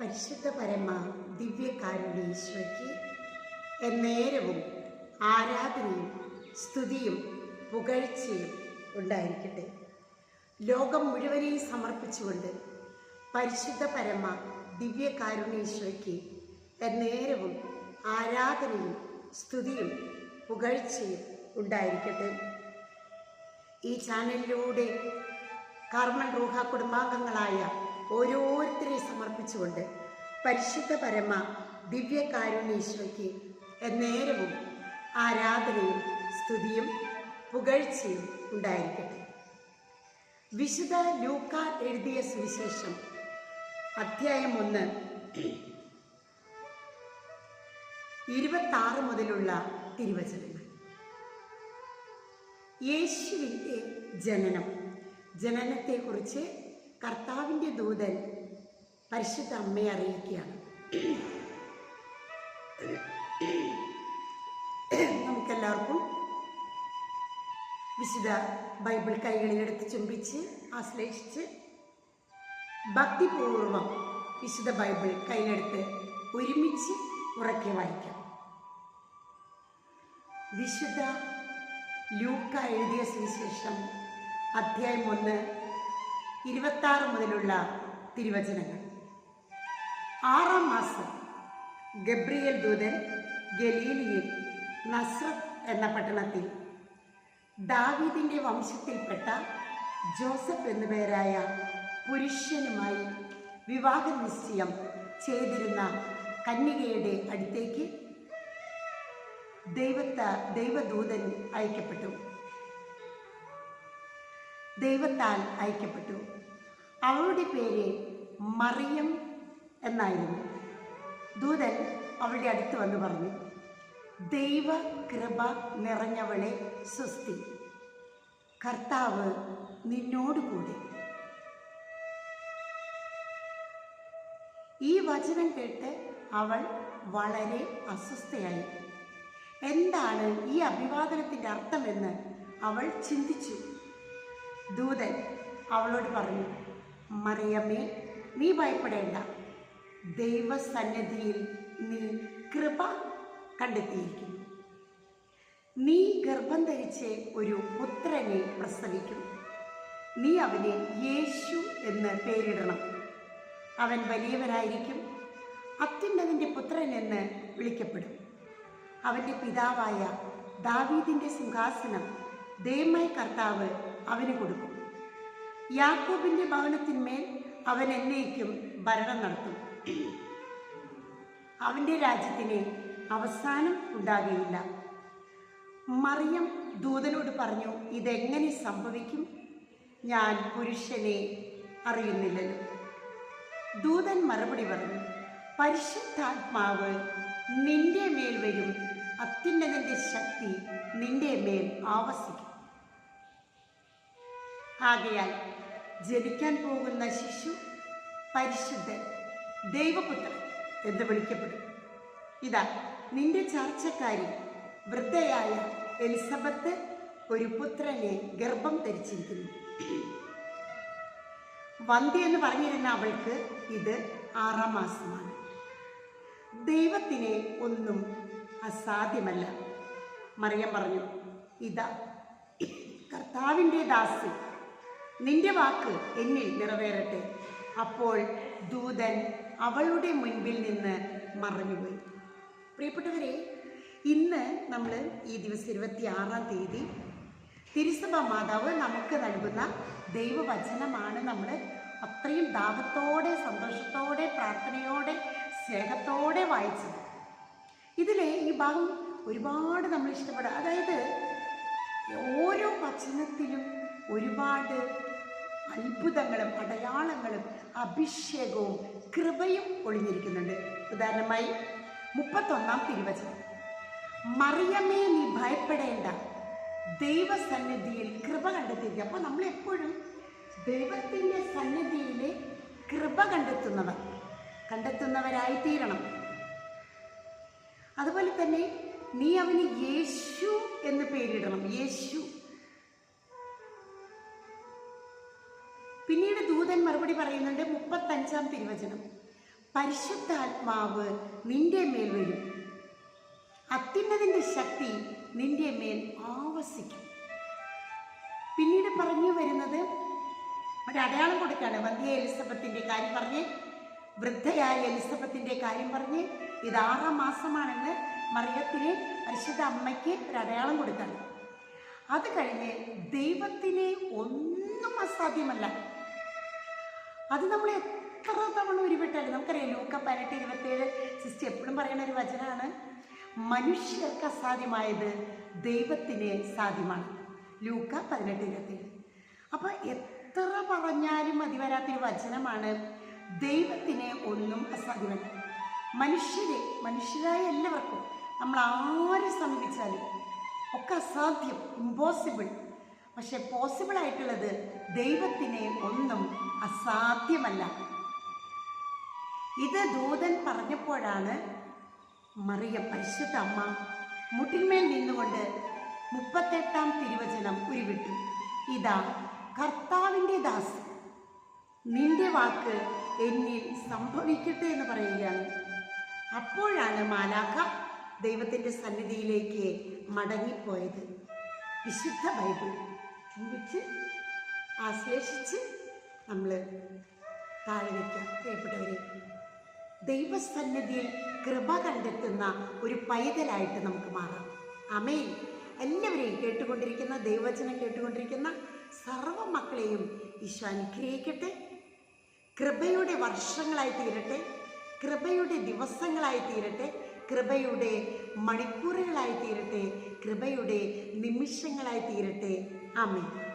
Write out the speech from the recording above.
പരിശുദ്ധ പരമ ദിവ്യകാരുണ്യ ഈശോയ്ക്ക് എന്നേരവും ആരാധനയും സ്തുതിയും പുകഴ്ചയും ഉണ്ടായിരിക്കട്ടെ. ലോകം മുഴുവനെയും സമർപ്പിച്ചുകൊണ്ട് പരിശുദ്ധ പരമ ദിവ്യകാരുണ്യ ഈശോയ്ക്ക് എന്നേരവും ആരാധനയും സ്തുതിയും പുകഴ്ചയും ഉണ്ടായിരിക്കട്ടെ. ഈ ചാനലിലൂടെ കർമ്മൻ റൂഹ കുടുംബാംഗങ്ങളായ ഓരോരുത്തരെയും സമർപ്പിച്ചുകൊണ്ട് പരിശുദ്ധ പരമ ദിവ്യകാരുണ്യേശ്വയ്ക്ക് എന്നേരവും ആരാധനയും സ്തുതിയും പുകഴ്ചയും ഉണ്ടായിരിക്കട്ടെ. വിശുദ്ധ ലൂക്ക എഴുതിയ സുവിശേഷം അധ്യായം ഒന്ന്. ഇരുപത്താറ് മുതലുള്ള തിരുവചനങ്ങൾ. യേശുവിന്റെ ജനനം. ജനനത്തെക്കുറിച്ച് കർത്താവിന്റെ ദൂതൻ പരിശുദ്ധ അമ്മയെ അറിയിക്കുകയാണ്. നമുക്കെല്ലാവർക്കും വിശുദ്ധ ബൈബിൾ കൈകളിലെടുത്ത് ചുംബിച്ച് ആശ്ലേഷിച്ച് ഭക്തിപൂർവം വിശുദ്ധ ബൈബിൾ കയ്യിലെടുത്ത് ഒരുമിച്ച് ഉറക്കെ വായിക്കാം. വിശുദ്ധ ലൂക്ക എഴുതിയ സുവിശേഷം അധ്യായം ഒന്ന് ഇരുപത്താറ് മുതലുള്ള തിരുവചനങ്ങൾ. ആറാം മാസം ഗബ്രിയൽ ദൂതൻ ഗലീലിയിൽ നസ്രത്ത് എന്ന പട്ടണത്തിൽ ദാവീദിന്റെ വംശത്തിൽപ്പെട്ട ജോസഫ് എന്നുപേരായ പുരുഷനുമായി വിവാഹ നിശ്ചയം ചെയ്തിരുന്ന കന്യകയുടെ അടുത്തേക്ക് ദൈവത്ത ദൈവദൂതൻ അയക്കപ്പെട്ടു. ദൈവത്താൽ അയക്കപ്പെട്ടു. അവളുടെ പേര് മറിയം എന്നായിരുന്നു. ദൂതൻ അവളുടെ അടുത്ത് വന്ന് പറഞ്ഞു ദൈവ കൃപ നിറഞ്ഞവളെ സ്വസ്തി. കർത്താവ് നിന്നോടുകൂടി. ഈ വചനം കേട്ട് അവൾ വളരെ അസ്വസ്ഥയായി. എന്താണ് ഈ അഭിവാദനത്തിന്റെ അർത്ഥമെന്ന് അവൾ ചിന്തിച്ചു. ദൂതൻ അവളോട് പറഞ്ഞു മറിയമ്മേ നീ ഭയപ്പെടേണ്ട. ദൈവസന്നിധിയിൽ നീ കൃപ കണ്ടെത്തിയിരിക്കുന്നു നീ ഗർഭം ധരിച്ച് ഒരു പുത്രനെ പ്രസവിക്കും. നീ അവനെ യേശു എന്ന് പേരിടണം. അവൻ വലിയവനായിരിക്കും. അത്യുന്നതിന്റെ പുത്രൻ എന്ന് വിളിക്കപ്പെടും. അവന്റെ പിതാവായ ദാവീദിന്റെ സിംഹാസനം ദൈവമായ കർത്താവ് അവന് കൊടുക്കും. യാക്കോബിന്റെ ഭവനത്തിന്മേൽ അവൻ എന്നേക്കും ഭരണം നടത്തും. അവന്റെ രാജ്യത്തിന് അവസാനം ഉണ്ടാകുകയില്ല മറിയം ദൂതനോട് പറഞ്ഞു ഇതെങ്ങനെ സംഭവിക്കും? ഞാൻ പുരുഷനെ അറിയുന്നില്ലല്ലോ. ദൂതൻ മറുപടി പറഞ്ഞു പരിശുദ്ധാത്മാവ് നിന്റെ മേൽ വരും. അത്യുന്നതന്റെ ശക്തി നിന്റെ മേൽ ആവസിക്കും. ആകയാൽ ജനിക്കാൻ പോകുന്ന ശിശു പരിശുദ്ധൻ ദൈവപുത്രൻ എന്ന് വിളിക്കപ്പെടും. ഇതാ നിന്റെ ചർച്ചക്കാരി വൃദ്ധയായ എലിസബത്ത് ഒരു പുത്രനെ ഗർഭം ധരിച്ചിരിക്കുന്നു. വന്ധ്യ എന്ന് പറഞ്ഞിരുന്ന അവൾക്ക് ഇത് ആറാം മാസമാണ്. ദൈവത്തിനെ ഒന്നും അസാധ്യമല്ല. മറിയം പറഞ്ഞു ഇതാ കർത്താവിന്റെ ദാസി നിന്റെ വാക്ക് എന്നിൽ നിറവേറട്ടെ. അപ്പോൾ ദൂതൻ അവളുടെ മുൻപിൽ നിന്ന് മറഞ്ഞുപോയി. പ്രിയപ്പെട്ടവരെ ഇന്ന് നമ്മൾ ഈ ദിവസം ഇരുപത്തി ആറാം തീയതി തിരുസഭ മാതാവ് നമുക്ക് നൽകുന്ന ദൈവവചനമാണ് നമ്മൾ അത്രയും ദാഹത്തോടെ സന്തോഷത്തോടെ പ്രാർത്ഥനയോടെ സ്നേഹത്തോടെ വായിച്ചത്. ഇതിലെ ഈ ഭാഗം ഒരുപാട് നമ്മൾ ഇഷ്ടപ്പെടുക. അതായത് ഓരോ വചനത്തിലും ഒരുപാട് അത്ഭുതങ്ങളും അടയാളങ്ങളും അഭിഷേകവും കൃപയും ഒളിഞ്ഞിരിക്കുന്നുണ്ട്. ഉദാഹരണമായി മുപ്പത്തൊന്നാം തിരുവചനം. മറിയമേ നീ ഭയപ്പെടേണ്ട. ദൈവസന്നിധിയിൽ കൃപ കണ്ടെത്തിയിരിക്കുക. അപ്പോൾ നമ്മൾ എപ്പോഴും ദൈവത്തിന്റെ സന്നിധിയിലെ കൃപ കണ്ടെത്തുന്നവർ കണ്ടെത്തുന്നവരായി തീരണം അതുപോലെ തന്നെ നീ അവന് യേശു എന്ന് പേരിടണം പിന്നീട് ദൂതൻ മറുപടി പറയുന്നുണ്ട് മുപ്പത്തഞ്ചാം തിരുവചനം. പരിശുദ്ധാത്മാവ് നിന്റെ മേൽ വരും അത്യുന്നതിന്റെ ശക്തി നിന്റെ മേൽ ആവസിക്കും. പിന്നീട് പറഞ്ഞു വരുന്നത് ഒരു അടയാളം കൊടുക്കാണ്. വന്ധ്യ എലിസബത്തിന്റെ കാര്യം പറഞ്ഞ് വൃദ്ധയായ എലിസബത്തിന്റെ കാര്യം പറഞ്ഞ് ഇത് ആറാം മാസമാണെന്ന് മറിയത്തിന് പരിശുദ്ധ അമ്മയ്ക്ക് ഒരു അടയാളം കൊടുക്കാണ്. അത് കഴിഞ്ഞ് ദൈവത്തിന് ഒന്നും അസാധ്യമല്ല. അത് നമ്മൾ എത്ര തവണ ഉരുവിട്ടാലും നമുക്കറിയാം ലൂക്ക പതിനെട്ട് ഇരുപത്തേഴ് സിസ്റ്റർ എപ്പോഴും പറയുന്ന ഒരു വചനമാണ് മനുഷ്യർക്ക് അസാധ്യമായത് ദൈവത്തിന് സാധ്യമാണ്. ലൂക്ക പതിനെട്ട് ഇരുപത്തേഴ്. അപ്പോൾ എത്ര പറഞ്ഞാലും മതി വരാത്തൊരു വചനമാണ് ദൈവത്തിന് ഒന്നും അസാധ്യമല്ല. മനുഷ്യരെ മനുഷ്യരായ എല്ലാവർക്കും നമ്മൾ ആരെ സമീപിച്ചാലും ഒക്കെ അസാധ്യം ഇമ്പോസിബിൾ പക്ഷെ പോസിബിൾ ആയിട്ടുള്ളത് ദൈവത്തിന് ഒന്നും അസാധ്യമല്ല. ഇത് ദൂതൻ പറഞ്ഞപ്പോഴാണ് മറിയ പരിശുദ്ധ അമ്മ മുട്ടിന്മേൽ നിന്നുകൊണ്ട് മുപ്പത്തെട്ടാം തിരുവചനം ഉരുവിട്ടു. ഇതാ കർത്താവിന്റെ ദാസ്. നിന്റെ വാക്ക് എന്നിൽ സംഭവിക്കട്ടെ എന്ന് പറയുകയാണ്. അപ്പോഴാണ് മാലാഖ ദൈവത്തിന്റെ സന്നിധിയിലേക്ക് മടങ്ങിപ്പോയത്. വിശുദ്ധ ബൈബിൾ. ചിന്തിച്ച് ആശ്ലേഷിച്ച് നമ്മൾ താഴെ വയ്ക്കാം പ്രിയപ്പെട്ടവരെ ദൈവസന്നിധിയിൽ കൃപ കണ്ടെത്തുന്ന ഒരു പൈതലായിട്ട് നമുക്ക് മാറാം. അമേൻ എല്ലാവരെയും കേട്ടുകൊണ്ടിരിക്കുന്ന ദൈവവചനം കേട്ടുകൊണ്ടിരിക്കുന്ന സർവ മക്കളെയും ഈശോ അനുഗ്രഹിക്കട്ടെ. കൃപയുടെ വർഷങ്ങളായി തീരട്ടെ. കൃപയുടെ ദിവസങ്ങളായി തീരട്ടെ. കൃപയുടെ മണിക്കൂറുകളായി തീരട്ടെ. കൃപയുടെ നിമിഷങ്ങളായി തീരട്ടെ. ആമേൻ.